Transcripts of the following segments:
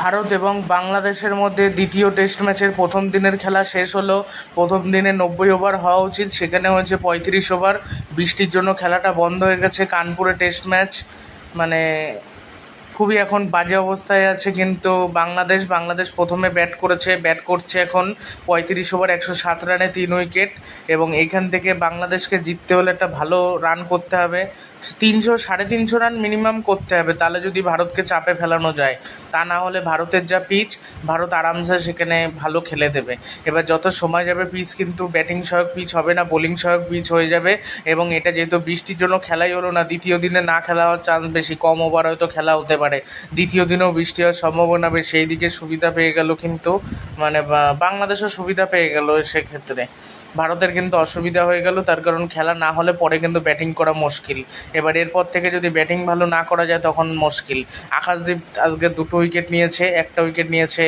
ভারত এবং বাংলাদেশের মধ্যে দ্বিতীয় টেস্ট ম্যাচের প্রথম দিনের খেলা শেষ হলো। প্রথম দিনে নব্বই ওভার হওয়া উচিত, সেখানে হয়েছে পঁয়ত্রিশ ওভার। বৃষ্টির জন্য খেলাটা বন্ধ হয়ে গেছে কানপুরে টেস্ট ম্যাচ। মানে খুবই এখন বাজে অবস্থায় আছে, কিন্তু বাংলাদেশ বাংলাদেশ প্রথমে ব্যাট করেছে ব্যাট করছে এখন পঁয়ত্রিশ ওভার একশো সাত রানে তিন উইকেট এবং এইখান থেকে বাংলাদেশকে জিততে হলে একটা ভালো রান করতে হবে। তিনশো, সাড়ে তিনশো রান মিনিমাম করতে হবে, তাহলে যদি ভারতকে চাপে ফেলানো যায়, তা না হলে ভারতের যা পিচ ভারত আরামসে সেখানে ভালো খেলে দেবে। এবার যত সময় যাবে পিচ কিন্তু ব্যাটিং সহায়ক পিচ হবে না বোলিং সহায়ক পিচ হয়ে যাবে এবং এটা যেহেতু বৃষ্টির জন্য খেলাই হলো না, দ্বিতীয় দিনে না খেলা হওয়ার চান্স বেশি, কম ওভার হয়তো খেলা হতে পারে। দ্বিতীয় দিনেও বৃষ্টি হওয়ার সম্ভাবনা বেশি। সেই দিকে সুবিধা পেয়ে গেল কিন্তু মানে বাংলাদেশও সুবিধা পেয়ে গেল সেক্ষেত্রে। ভারতের কিন্তু অসুবিধা হয়ে গেল, তার কারণ খেলা না হলে পরে কিন্তু ব্যাটিং করা মুশকিল। এবার এরপর থেকে যদি ব্যাটিং ভালো না করা যায় তখন মুশকিল। আকাশদীপ আজকে দুটো উইকেট নিয়েছে, একটা উইকেট নিয়েছে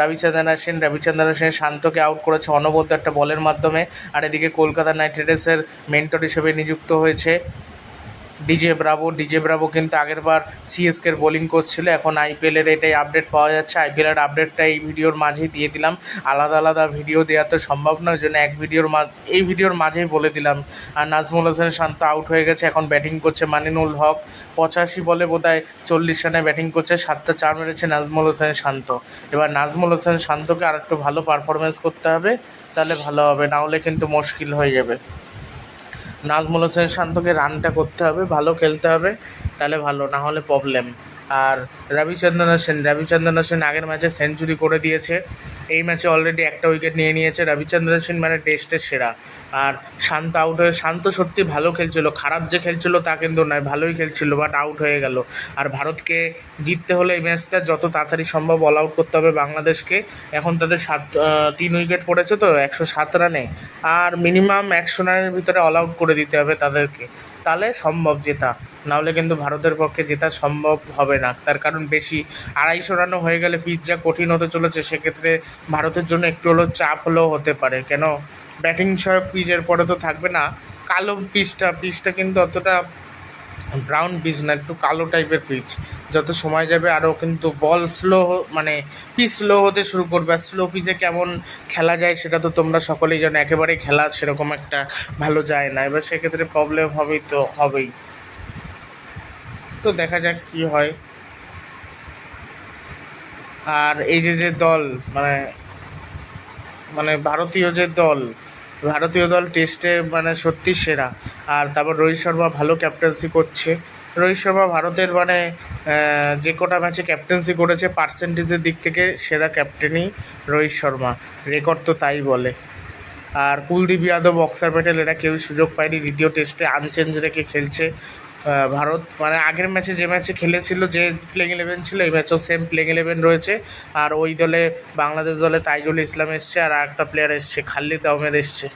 রবিচন্দ্রন অশ্বিন রবিচন্দ্রন সেন শান্তকে আউট করেছে অনবদ্য একটা বলের মাধ্যমে। আর এদিকে কলকাতা নাইট রাইডার্সের মেন্টর হিসেবে নিযুক্ত হয়েছে ডিজে ব্রাভো ডিজে ব্রাভো কিন্তু আগের বার সিএসকের বোলিং করছিল। এখন আইপিএলের এটাই আপডেট পাওয়া যাচ্ছে। আইপিএলের আপডেটটা এই ভিডিওর মাঝেই দিয়ে দিলাম। আলাদা আলাদা ভিডিও দেওয়া তো সম্ভব নয়, জন্য এক ভিডিওর এই ভিডিওর মাঝেই বলে দিলাম। আর নাজমুল হোসেন শান্ত আউট হয়ে গেছে, এখন ব্যাটিং করছে মানিনুল হক। পঁচাশি বলে বোধহয় চল্লিশ রানে ব্যাটিং করছে, সাতটা চার মেরেছে নাজমুল হোসেন শান্ত। এবার নাজমুল হোসেন শান্তকে আর একটু ভালো পারফরমেন্স করতে হবে, তাহলে ভালো হবে, না হলে কিন্তু মুশকিল হয়ে যাবে। নাজমুল হোসেন শান্তকে রানটা করতে হবে ভালো খেলতে হবে তাহলে ভালো না হলে প্রবলেম আর রবিচন্দ্রন সেন রবিচন্দ্রন সেন আগের ম্যাচে সেঞ্চুরি করে দিয়েছে। এই ম্যাচে অলরেডি একটা উইকেট নিয়ে নিয়েছে। রবিচন্দ্রন সেন মানে টেস্টের সেরা। আর শান্ত আউট হয়ে, শান্ত সত্যি ভালো খেলছিল। খারাপ যে খেলছিল তা কিন্তু নয়, ভালোই খেলছিল বাট আউট হয়ে গেল। আর ভারতকে জিততে হলে এই ম্যাচটা যত তাড়াতাড়ি সম্ভব অল আউট করতে হবে বাংলাদেশকে। এখন তাদের সাত তিন উইকেট পড়েছে তো, একশো সাত রানে। আর মিনিমাম একশো রানের ভিতরে অল আউট করে দিতে হবে তাদেরকে। তাহলে সম্ভব জেতা। নাহলে কিন্তু ভারতের পক্ষে জেতা সম্ভব হবে না। তার কারণ বেশি। আড়াইশো রানও হয়ে গেলে পিচ যা কঠিন হতে চলেছে, সেক্ষেত্রে ভারতের জন্য একটু হলেও চাপ হলেও হতে পারে। কেন? ব্যাটিং সহ পিচের পরে তো থাকবে না। কালো পিচটা পিচটা কিন্তু অতটা ব্রাউন পিচ না, একটু কালো টাইপের পিচ যত সময় যাবে আরও কিন্তু বল স্লো মানে পিচ স্লো হতে শুরু করবে আর স্লো পিচে কেমন খেলা যায় সেটা তো তোমরা সকলেই জানো, একেবারেই খেলা সেরকম একটা ভালো যায় না। এবার সেক্ষেত্রে প্রবলেম হবেই তো হবেই। তো দেখা যাক কি হয়। আর এই যে যে দল মানে মানে ভারতীয় যে দল ভারতীয় দল টেস্টে মানে সত্যি সেরা। আর তারপর রোহিত শর্মা ভালো ক্যাপ্টেন্সি করছে। রোহিত শর্মা ভারতের মানে যে কটা ম্যাচে ক্যাপ্টেন্সি করেছে পার্সেন্টেজের দিক থেকে সেরা ক্যাপ্টেনই রোহিত শর্মা। রেকর্ড তো তাই বলে। আর কুলদীপ যাদব অক্সার প্যাটেল এরা কেউই সুযোগ পায়নি। দ্বিতীয় টেস্টে আনচেঞ্জ রেখে খেলছে। ভারত মানে আগের ম্যাচে যে ম্যাচে খেলেছিল, যে প্লেইং ইলেভেন ছিল, এই ম্যাচেও সেম প্লেইং ইলেভেন রয়েছে। আর ওই দলে বাংলাদেশ দলে তাইজুল ইসলাম এসছে, আর একটা প্লেয়ার এসছে, খালিদ আহমেদ এসছে।